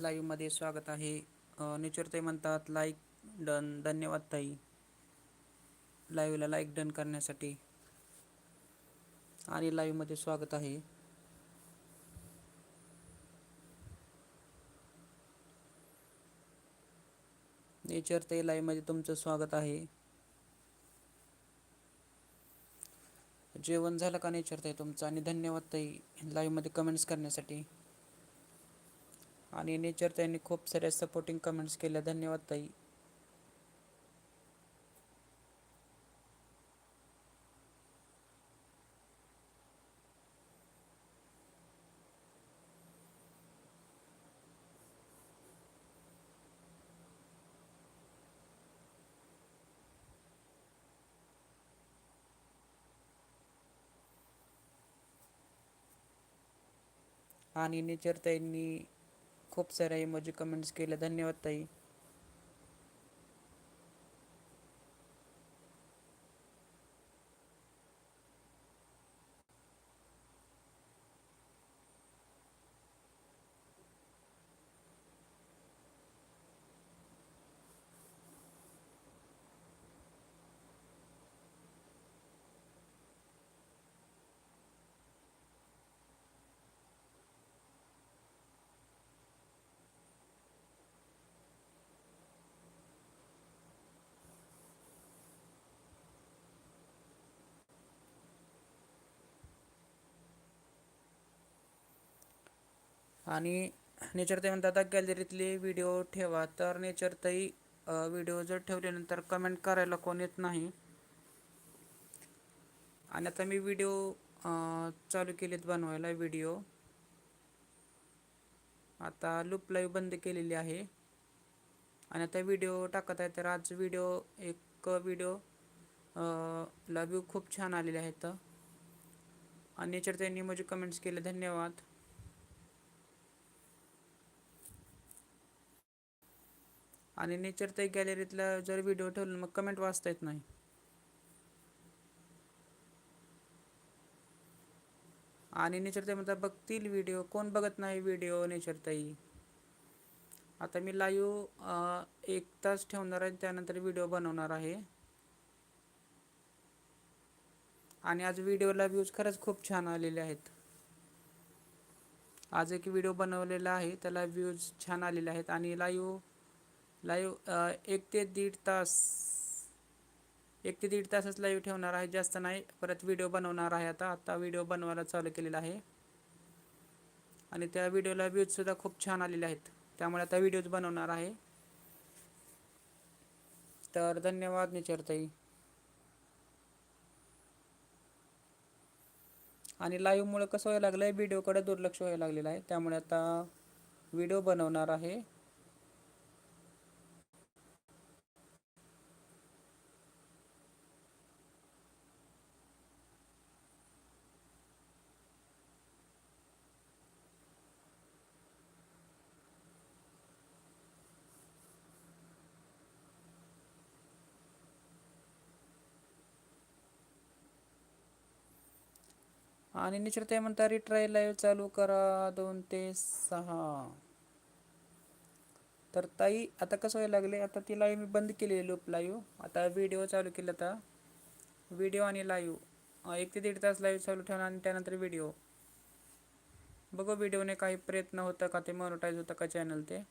लाईव्हमध्ये स्वागत आहे. नेचरताई म्हणतात लाईक डन धन्यवाद ताई. लाईव्हला लाईक डन करण्यासाठी. आणि लाईव्हमध्ये स्वागत आहे. नेचर ते लाईव्हमध्ये तुमचं स्वागत आहे. जेवण झालं का नेचर ताई तुमचं? आणि धन्यवाद ताई लाईव्हमध्ये कमेंट्स करण्यासाठी. आणि नेचर त्यांनी खूप साऱ्या सपोर्टिंग कमेंट्स केल्या. धन्यवाद ताई. आणि नेचर ताईंनी खूप साऱ्या इमोजी कमेंट्स केल्या धन्यवाद ताई. आणि नेचरताई म्हणतात गॅलरीतले व्हिडिओ ठेवा. तर नेचरताई व्हिडिओ जर ठेवल्यानंतर कमेंट करायला कोण येत नाही. आणि आता मी व्हिडिओ चालू केलेत बनवायला व्हिडिओ आता लूप लाईव्ह बंद केलेली आहे. आणि आता व्हिडिओ टाकत आहे तर आज व्हिडिओ एक व्हिडिओ ला व्ह्यू खूप छान आलेले आहेत. आणि नेचर त्यांनी म्हणजे कमेंट्स केले धन्यवाद. आणि नेचर ते गॅलरीतला जर व्हिडिओ ठेवला मग कमेंट वाचता येत नाही. आणि नेचर ताई म्हणतात बघतील व्हिडिओ कोण बघत नाही व्हिडिओ नेचरताई आता मी लाईव्ह एक तास ठेवणार आहे त्यानंतर व्हिडिओ बनवणार आहे. आणि आज व्हिडिओला व्ह्यूज खरंच खूप छान आलेले आहेत. आज एक व्हिडिओ बनवलेला आहे त्याला व्ह्यूज छान आलेले आहेत. आणि लाईव्ह लाईव्ह एक ते दीड तास एक ते दीड तासच लाईव्ह ठेवणार आहे जास्त नाही. परत व्हिडिओ बनवणार आहे आता. आता व्हिडिओ बनवायला चालू केलेला आहे. आणि त्या व्हिडिओला व्ह्यूजसुद्धा खूप छान आलेले आहेत. त्यामुळे आता व्हिडिओज बनवणार आहे. तर धन्यवाद निचरताई आणि लाईव्हमुळे कसं व्हायला लागलं आहे व्हिडिओकडे दुर्लक्ष व्हायला लागलेलं आहे. त्यामुळे आता व्हिडिओ बनवणार आहे. आणि निश्चित म्हणता रिट्राय लाईव्ह चालू करा दोन ते सहा. तर ताई आता कसं व्हायला लागले? आता ती लाईव्ह मी बंद केली लूप लाईव्ह आता व्हिडिओ चालू केला आता. व्हिडिओ आणि लाईव्ह एक ते दीड तास लाईव्ह चालू ठेवणार आणि त्यानंतर व्हिडिओ बघू व्हिडिओने काही प्रयत्न होता का? ते मॉनिटाईज होतं का चॅनल ते?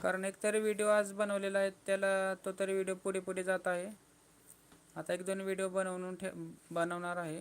कारण एकतरी व्हिडिओ आज बनवलेला आहे त्याला तो तरी व्हिडिओ पुढे पुढे जात आहे. आता एक दोन व्हिडिओ बनवून ठे बनवणार आहे.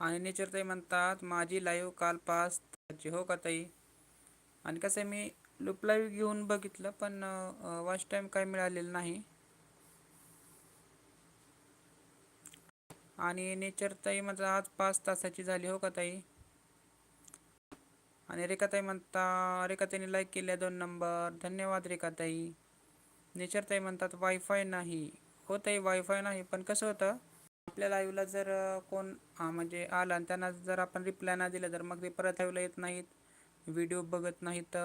आणि नेचर ताई म्हणतात माझी लाईव्ह काल पाच तारखेची हो का ताई? आणि कसं आहे मी लूप लाईव्ह घेऊन बघितलं पण वॉच टाईम काय मिळालेलं नाही. आणि नेचर ताई माझं आज पाच तासाची झाली. हो का ताई? आणि रेखाताई म्हणता रेखाताईने लाईक केल्या दोन नंबर धन्यवाद रेखाताई. नेचर ताई म्हणतात वायफाय नाही. हो ताई वायफाय नाही पण कसं होतं आपल्या लाईव्हला जर कोण म्हणजे आला आणि त्यांना जर आपण रिप्लाय नाही दिला तर मग ते परत लाईव्हला येत नाहीत व्हिडिओ बघत नाहीत.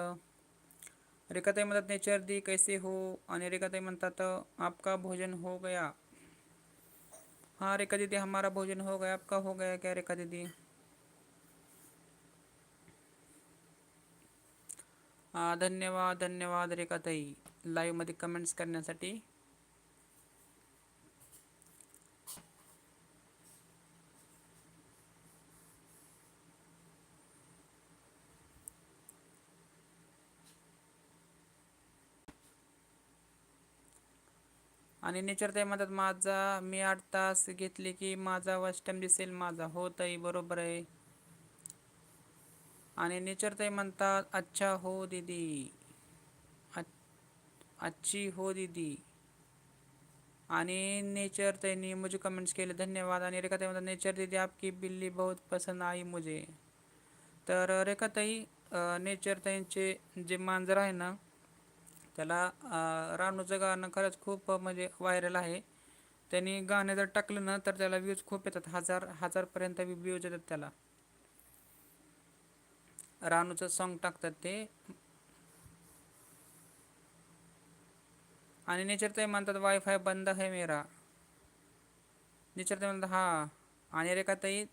रेखाताई म्हणतात नेचर दी कैसे हो? आणि रेखाताई म्हणतात आपका भोजन हो गया. हाँ रेखा दीदी हमारा भोजन हो गया. आपका हो गया क्या रेखा दीदी? धन्यवाद धन्यवाद रेखाताई. लाईव्हमध्ये कमेंट्स करण्यासाठी. आणि नेचर ते म्हणतात माझा मी आठ तास घेतले की माझा वस्टम दिसेल माझा हो ताई बरोबर आहे. आणि नेचर ते म्हणतात अच्छा हो दीदी अच्छी हो दीदी. आणि नेचर त्यांनी मुझे कमेंट्स केले धन्यवाद. आणि रेखाताई म्हणतात नेचर दीदी आपकी बिल्ली बहुत पसंद आई मुझे. तर रेखाताई नेचर त्यांचे जे मांजर आहे ना त्याला रानूचं गाणं खरंच खूप म्हणजे व्हायरल आहे. त्यांनी गाणं जर टाकलं ना तर त्याला व्ह्यूज खूप येतात. हजार हजारपर्यंत व्ह्यूज येतात त्याला. रानूचं सॉन्ग टाकतात ते. आणि नेचर ते म्हणतात वायफाय बंद आहे मेरा. नेचर ते म्हणतात हा. आणि रेखाताई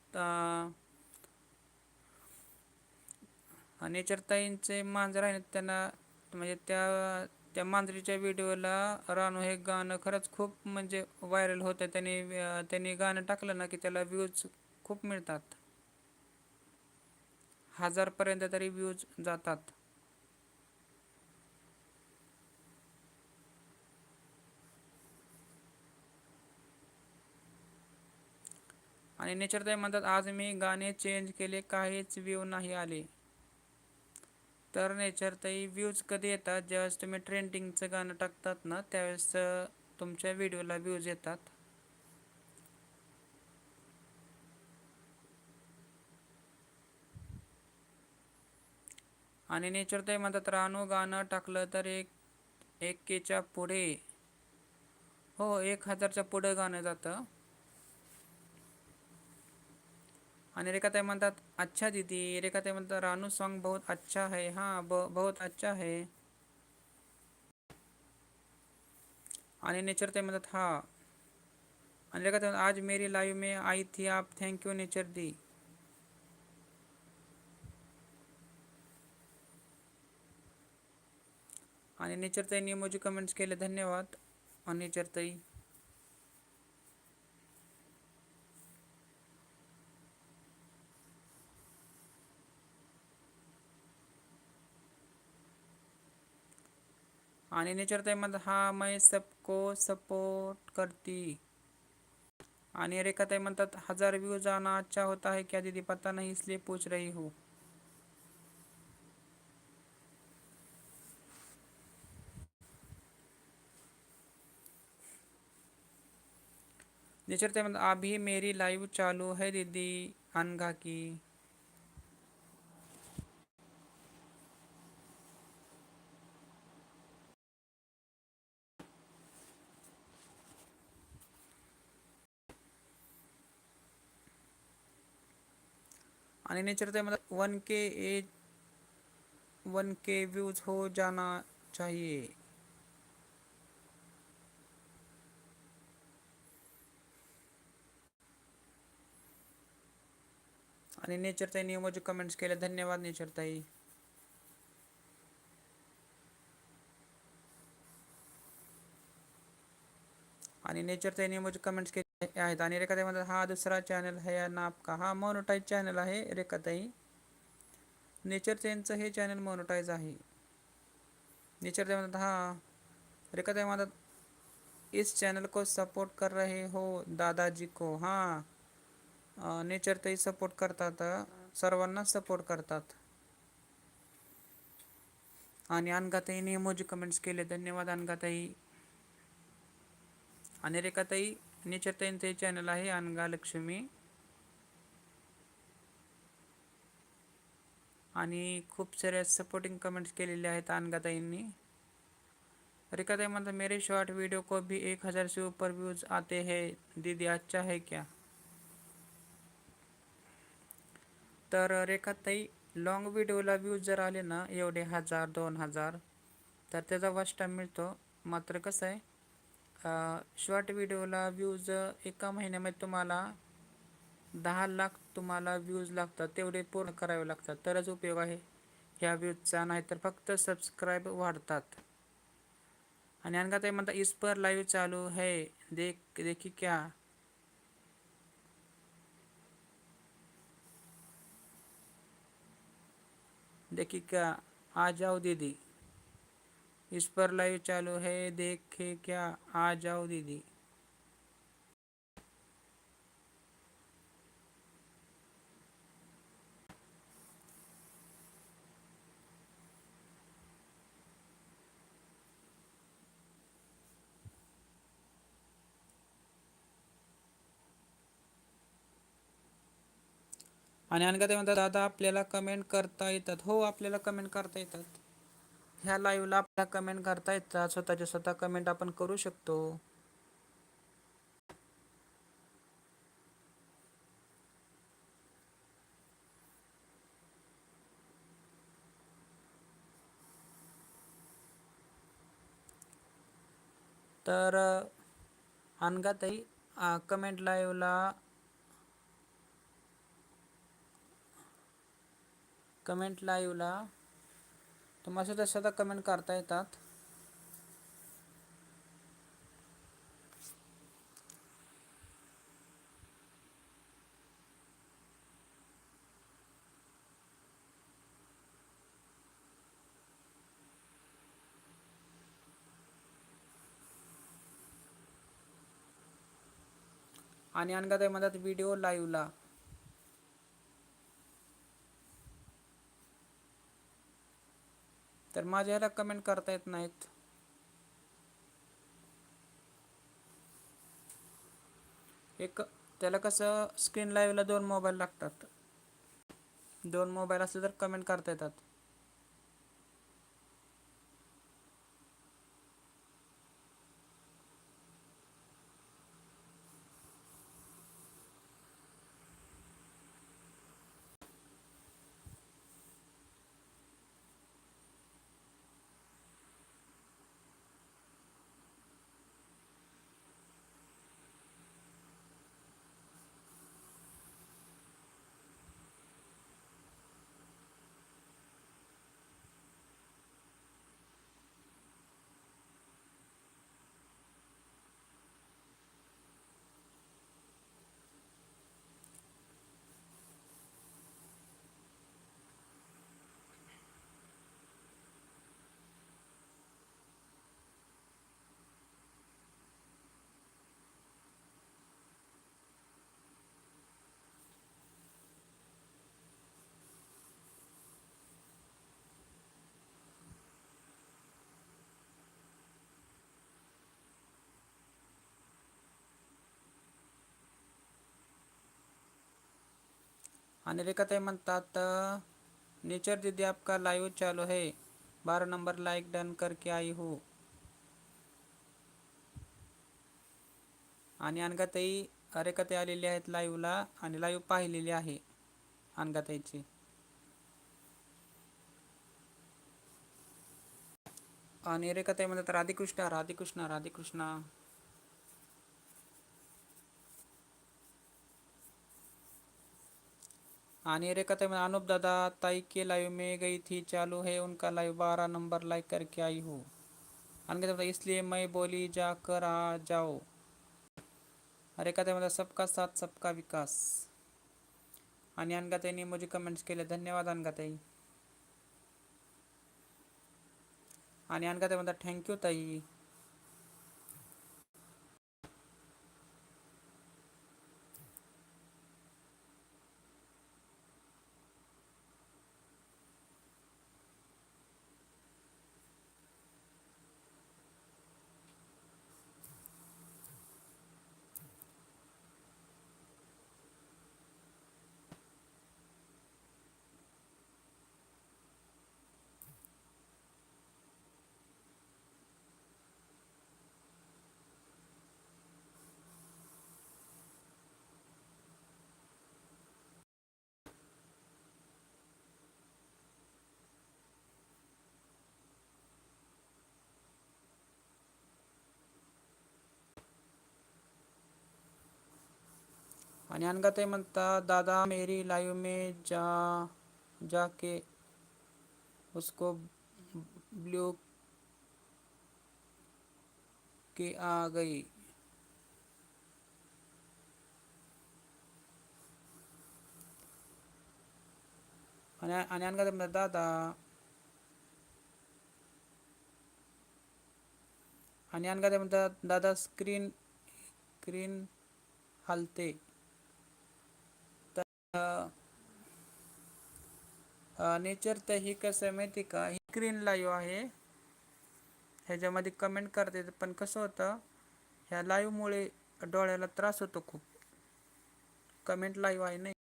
नेचर ताईंचे मांजर आहे त्यांना म्हणजे त्या त्या मांजरीच्या व्हिडिओला रानू हे गाणं खरंच खूप म्हणजे व्हायरल होतं. त्याने त्यांनी गाणं टाकलं ना की त्याला व्ह्यूज खूप मिळतात. हजारपर्यंत तरी व्ह्यूज जातात. आणि नेचर म्हणतात आज मी गाणे चेंज केले काहीच व्ह्यू नाही आले. तर नेचर व्ह्यूज कधी येतात? ज्यावेळेस तुम्ही ट्रेंडिंगचं गाणं टाकतात ना त्यावेळेस तुमच्या व्हिडिओला व्ह्यूज येतात. आणि नेचर म्हणतात रानू गाणं टाकलं तर एक एकेच्या पुढे. हो एक हजारच्या पुढे गाणं जातं. आणि रेखाताई म्हणतात अच्छा दीदी रेखा रेखाताई म्हणतात रानू सॉन्ग बहुत अच्छा है हाँ बहुत अच्छा है आणि नेचर ते म्हणतात हा आणि रेखाताई आज मेरी लाइव में आई थी आप थैंक यू नेचर दी आणि नेचर ताईंनी इमोजी कमेंट्स केले धन्यवाद आणि नेचर आणि नेचर ताई म्हणतात हा मैं सबको सपोर्ट करती. आणि रेखा ताई म्हणतात, हज़ार व्ह्यूज आना अच्छा होता है क्या दीदी पता नहीं इसलिए पूछ रही हूँ. नेचर ते म्हणतात अभी मेरी लाईव्ह चालू है दीदी, अनघा की. आणि नेचर ते मतलब one K a one K views हो जाना चाहिए. आणि नेचर ताई नियमाचे कमेंट्स केले धन्यवाद नेचर ताई. आणि नेचर ताई नियमाचे कमेंट्स केले आहेत. आणि रेखाताई म्हणतात हा दुसरा चॅनल आहे ना आपका हा मोनोटाईज चॅनल आहे रेखाताई. नेचर चेनचं हे चॅनल मोनोटाईज आहे. नेचर ते म्हणतात हा रेखाताई म्हणतात इस चैनल को सपोर्ट कर रहे हो दादाजी को. हां. नेचर ताई सपोर्ट करतात. सर्वांना सपोर्ट करतात. आणि अनघाताईने इमोजी कमेंट्स केले. धन्यवाद अनघाताई आणि रेखाताई नेचर ताईंचे चॅनल आहे अनगा लक्ष्मी. आणि खूप साऱ्या सपोर्टिंग कमेंट्स केलेले आहेत अनगाताईंनी रेखाताई म्हणतात मेरे शॉर्ट वीडियो को भी एक हज़ार से ऊपर व्यूज़ आते हैं. दीदी अच्छा है क्या? तर रेखाताई लॉंग व्हिडिओला व्ह्यूज जर आले ना एवढे हजार दोन हजार तर त्याचा वॉच टाईम मिळतो. मात्र कसं आहे शॉर्ट व्हिडिओला व्ह्यूज एका महिन्यामध्ये तुम्हाला दहा लाख तुम्हाला व्ह्यूज लागतात. तेवढे पूर्ण करावे लागतात. तरच उपयोग आहे. ह्या व्ह्यूजचा नाही तर फक्त सबस्क्राईब वाढतात. आणि आणखा ते म्हणतात इस पर लाईव्ह चालू है. देख देखी क्या? देखी क्या? आ जाओ दीदी. इस पर लाइव चालू है, देखे क्या? आ जाओ दीदी। दादा, आपल्याला कमेंट करता हो, आपल्याला कमेंट करता ह्या लाईव्हला आपल्याला कमेंट करता येतात. स्वतःच्या स्वतः कमेंट आपण करू शकतो. तर अनगाताई कमेंट लाईव्हला कमेंट लाईव्हला तुम्हाला सुद्धा सुद्धा कमेंट करता येतात. आणि अनगाताई म्हणतात व्हिडिओ लाईव्हला तर माझ्या ह्याला कमेंट करता येत नाहीत. एक त्याला कसं स्क्रीन लाईव्हला दोन मोबाईल लागतात. दोन मोबाईल असले तर कमेंट करता येतात. आणि रेखाताई म्हणतात नेचर दीदी आपका लाईव चालू है बारा नंबर लाईक डन करके आई हो. आणि अनगाताई रेखाताई आलेली आहेत लाईव्हला आणि लाईव्ह पाहिलेली आहे अनगाताईची. आणि रेखाताई म्हणतात राधेकृष्ण राधेकृष्ण राधेकृष्ण. आणि रेखा में अनुप दादा, ताई के लाइव में गई थी, चालू है उनका लाइव, बारह नंबर लाइक करके आई हूँ। अनका इसलिए मैं बोली, जाकर आ जाओ। रेखा मतलब सबका साथ, सबका विकास। आणि अनगाताईंनी मुझे कमेंट्स केले धन्यवाद अनगाताई आणि अनगाताई म्हणतात थँक्यू ताई। आणि अनगाताई दादा मेरी लाइव में जा, जाके उसको ब्लू के आ गई। आणि अनगाताई दादा। अनगाताई म्हणतात दादा, स्क्रीन स्क्रीन हलते। नेचर तर ही कसं आहे माहिती का? ही स्क्रीन लाईव्ह आहे. ह्याच्यामध्ये कमेंट करते पण कसं होतं ह्या लाईव्हमुळे डोळ्याला त्रास होतो खूप. कमेंट लाईव्ह आहे नाही.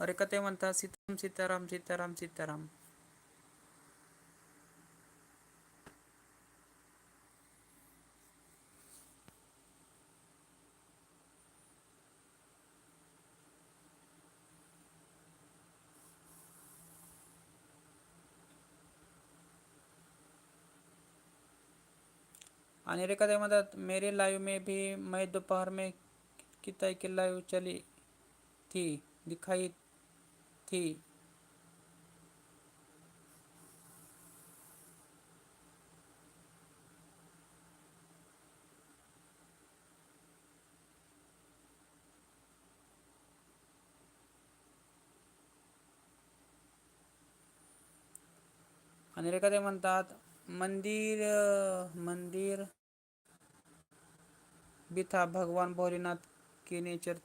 अरे का ते म्हणतात सीताराम सीताराम सीताराम सीताराम. आणि रेखा ते म्हणतात मेरे लाइव में भी मैं दोपहर में कितने की लाइव चली थी, दिखाई थी। रेखा ते म्हणतात मंदिर मंदिर बिथा भगवान भोलेनाथ की नेचर